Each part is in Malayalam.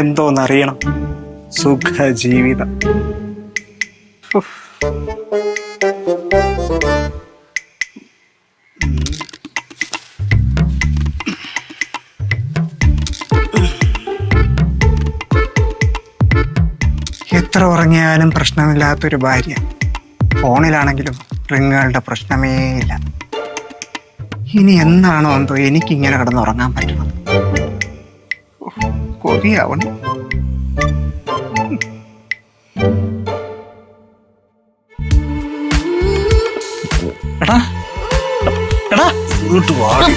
എന്തോന്നറിയണം സുഖ ജീവിതം എത്ര ഉറങ്ങിയാലും പ്രശ്നമില്ലാത്തൊരു ഭാര്യ. ഫോണിലാണെങ്കിലും റിങ്ങുകളുടെ പ്രശ്നമേ ഇല്ല ഇനി എന്നാണോ എന്തോ എനിക്കിങ്ങനെ കിടന്നുറങ്ങാൻ പറ്റുന്നത്. കൊതിയാവണം. എടാ. എടാ. ഇങ്ങോട്ട് വാടി.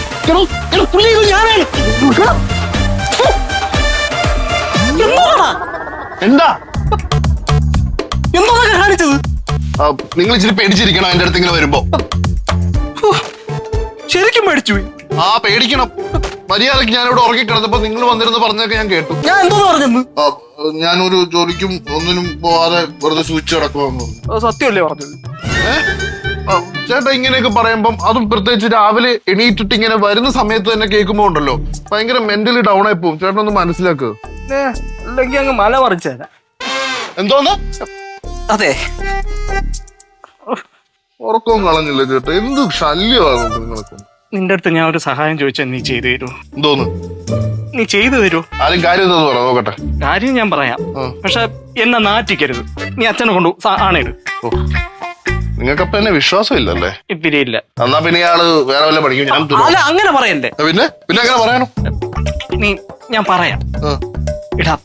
എന്താ? കാണിച്ചത്? നിങ്ങൾ ഇച്ചിരി പേടിച്ചിരിക്കണം എന്റെ അടുത്ത് ഇങ്ങനെ വരുമ്പോ. ശരിക്കും പേടിച്ചു ആ പേടിക്കണം. മര്യാദയ്ക്ക് ഞാൻ ഇവിടെ ഉറങ്ങി കിടന്നപ്പോ നിങ്ങൾ വന്നിരുന്ന് പറഞ്ഞൊക്കെ ഞാൻ കേട്ടു. ഞാൻ എന്തോന്ന് പറഞ്ഞു ആ, ഞാനൊരു ജോലിക്കും ഒന്നിനും പോവാതെ വെറുതെ സൂചിച്ച് കിടക്കുമെന്ന് അത് സത്യമല്ലേ പറഞ്ഞത്? ചേട്ടാ ഇങ്ങനെയൊക്കെ പറയുമ്പം അതും പ്രത്യേകിച്ച് രാവിലെ എണീറ്റിട്ട് ഇങ്ങനെ വരുന്ന സമയത്ത് തന്നെ കേൾക്കുമ്പോ ഉണ്ടല്ലോ. ഭയങ്കര മെന്റലി ഡൗൺ ആയി പോകും. ചേട്ടൻ ഒന്ന് മനസ്സിലാക്കുക ഏ, അല്ലെങ്കിൽ അങ്ങ് മല പറിച്ചു തരാം. എന്തോന്ന്? അതെ. ഉറക്കവും കളഞ്ഞില്ല ചേട്ടാ? എന്ത് ശല്യമാണ് നിങ്ങൾക്ക് നിന്റെ അടുത്ത് ഞാൻ ഒരു സഹായം ചോദിച്ചാൽ നീ ചെയ്തു തരുമോ എന്തോന്ന്? നീ ചെയ്തു തരുമോ ആരും കാര്യം എന്താന്ന് പറ നോക്കട്ടെ. കാര്യം ഞാൻ പറയാം. ആ. പക്ഷെ എന്നെ നാറ്റിക്കരുത്. നീ അച്ഛനെ കൊണ്ടു ആണേട്. ഓ. നിങ്ങൾക്കപ്പ എന്നെ വിശ്വാസം ഇല്ലല്ലേ? ഇപ്പിരിയില്ല എന്നാ പിന്നെ ഇയാൾ വേറെ വല്ല പഠിക്കും ഞാൻ തുറ- അല്ല അങ്ങനെ പറയല്ലേ പിന്നെ? പിന്നെ അങ്ങനെ പറയണോ നീ ഞാൻ പറയാം. ആ. ഇടാ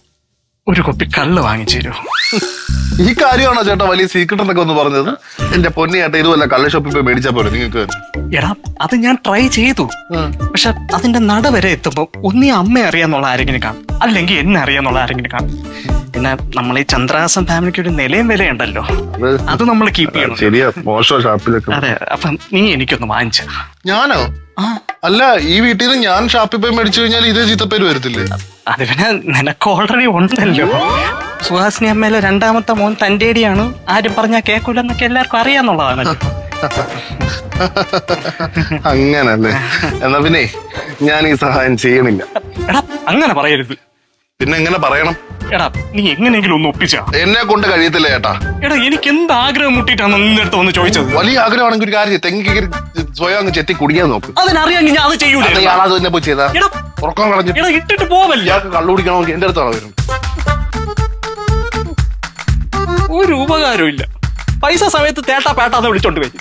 ഒരു കുപ്പി കള്ള് വാങ്ങിച്ചു തരുമോ ഈ കാര്യമാണോ ചേട്ടാ വലിയ സീക്രട്ട് എന്നൊക്കെ ഒന്ന് പറഞ്ഞത്? എന്റെ പൊന്നി ചേട്ടാ ഇതുവല്ല കള്ള ഷോപ്പിൽ പോയി മേടിച്ചാ പോലെ നിങ്ങൾക്ക്? എടാ അത് ഞാൻ ട്രൈ ചെയ്തു. പക്ഷെ അതിന്റെ നട വരെ എത്തുമ്പോ ഒന്നീ അമ്മ അറിയാന്നുള്ള ആരെങ്കിലും കാണും. അല്ലെങ്കിൽ എന്നെ അറിയാന്നുള്ള ആരെങ്കിലും കാണും. പിന്നെ നമ്മൾ ഈ ചന്ദ്രാസം ഫാമിലിക്ക് ഒരു നിലയും വിലയുണ്ടല്ലോ. അത് നമ്മൾ കീപ്പ് ചെയ്യണം. ശരിയാ മോശം ഷാപ്പിലൊക്കെ. അതെ അപ്പം നീ എനിക്കൊന്ന് വാങ്ങിച്ച ഞാനോ? അല്ല ഈ വീട്ടിൽ നിന്ന് ഞാൻ ഷാപ്പിൽ പോയി മേടിച്ചു കഴിഞ്ഞാൽ ഇതേ ചീത്തപ്പേര് വരത്തില്ലേ? അത് പിന്നെ നിനക്ക് ഓൾറെഡി ഉണ്ടല്ലോ. സുഹാസിനി അമ്മയിലെ രണ്ടാമത്തെ മോൻ തന്റേടിയാണ് ആരും പറഞ്ഞാൽ കേൾക്കൂലെന്നൊക്കെ എല്ലാവർക്കും അറിയാന്നുള്ളതാണല്ലോ അങ്ങനല്ലേ? എന്നാ പിന്നെ ഞാൻ ഈ സഹായം ചെയ്യണില്ല. എടാ അങ്ങനെ പറയരുത്. പിന്നെ എങ്ങനെ പറയണം? എടാ നീ എങ്ങനെയെങ്കിലും ഒന്ന് ഒപ്പിച്ചാ. എന്നെ കൊണ്ട് കഴിയത്തില്ല ചേട്ടാ. എടാ എനിക്ക് എന്ത് ആഗ്രഹം മുട്ടിട്ടാണ് നിന്റെ അടുത്ത് വന്ന് ചോദിച്ചത്? വലിയ ആഗ്രഹമാണെങ്കിൽ ഒരു കാര്യം. തെങ്ങി സ്വയം അങ്ങ് ചെത്തി കുടിക്കാൻ നോക്ക്. അതിനറിയാമെങ്കിൽ ഞാൻ അത് ചെയ്യൂലേ? അത് തന്നെ പോയി ചെയ്താ. ഉറക്കം കളഞ്ഞു എടാ ഇട്ടിട്ട് പോവല്ല? ഇയാൾക്ക് കള്ളു കുടിക്കണമെങ്കിൽ എന്റെ അടുത്താണ് വരും ഒരു ഉപകാരവും ഇല്ല. പൈസ സമയത്ത് തേട്ടാ പേട്ടാന്ന് വിളിച്ചോണ്ട് വരും.